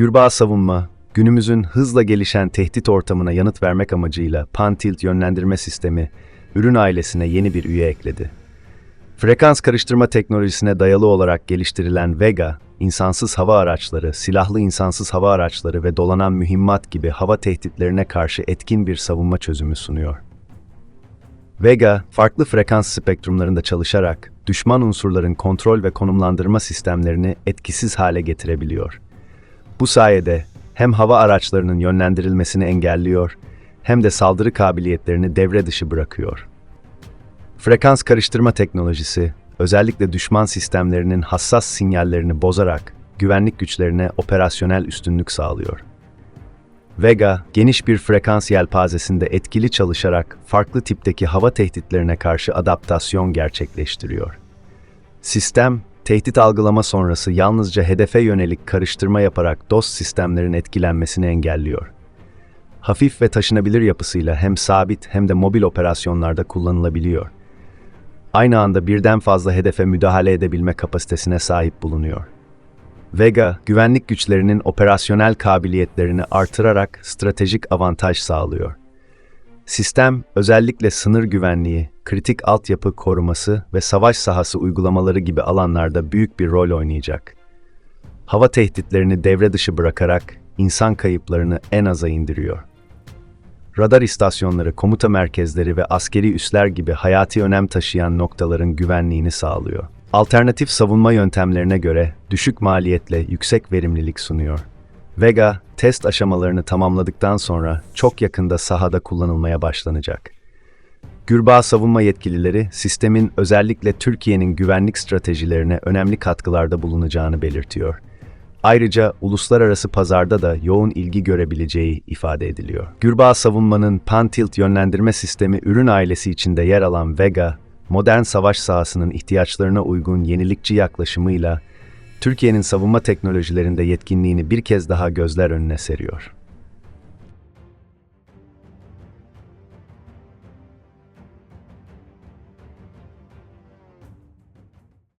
Gürbağ savunma, günümüzün hızla gelişen tehdit ortamına yanıt vermek amacıyla Pantilt yönlendirme sistemi, ürün ailesine yeni bir üye ekledi. Frekans karıştırma teknolojisine dayalı olarak geliştirilen Vega, insansız hava araçları, silahlı insansız hava araçları ve dolanan mühimmat gibi hava tehditlerine karşı etkin bir savunma çözümü sunuyor. Vega, farklı frekans spektrumlarında çalışarak düşman unsurların kontrol ve konumlandırma sistemlerini etkisiz hale getirebiliyor. Bu sayede hem hava araçlarının yönlendirilmesini engelliyor hem de saldırı kabiliyetlerini devre dışı bırakıyor. Frekans karıştırma teknolojisi, özellikle düşman sistemlerinin hassas sinyallerini bozarak güvenlik güçlerine operasyonel üstünlük sağlıyor. Vega, geniş bir frekans yelpazesinde etkili çalışarak farklı tipteki hava tehditlerine karşı adaptasyon gerçekleştiriyor. Sistem, tehdit algılama sonrası yalnızca hedefe yönelik karıştırma yaparak DOS sistemlerin etkilenmesini engelliyor. Hafif ve taşınabilir yapısıyla hem sabit hem de mobil operasyonlarda kullanılabiliyor. Aynı anda birden fazla hedefe müdahale edebilme kapasitesine sahip bulunuyor. Vega, güvenlik güçlerinin operasyonel kabiliyetlerini artırarak stratejik avantaj sağlıyor. Sistem, özellikle sınır güvenliği, kritik altyapı koruması ve savaş sahası uygulamaları gibi alanlarda büyük bir rol oynayacak. Hava tehditlerini devre dışı bırakarak insan kayıplarını en aza indiriyor. Radar istasyonları, komuta merkezleri ve askeri üsler gibi hayati önem taşıyan noktaların güvenliğini sağlıyor. Alternatif savunma yöntemlerine göre düşük maliyetle yüksek verimlilik sunuyor. Vega, test aşamalarını tamamladıktan sonra çok yakında sahada kullanılmaya başlanacak. Gürbağ savunma yetkilileri, sistemin özellikle Türkiye'nin güvenlik stratejilerine önemli katkılarda bulunacağını belirtiyor. Ayrıca uluslararası pazarda da yoğun ilgi görebileceği ifade ediliyor. Gürbağ savunmanın Pantilt yönlendirme sistemi ürün ailesi içinde yer alan Vega, modern savaş sahasının ihtiyaçlarına uygun yenilikçi yaklaşımıyla Türkiye'nin savunma teknolojilerinde yetkinliğini bir kez daha gözler önüne seriyor.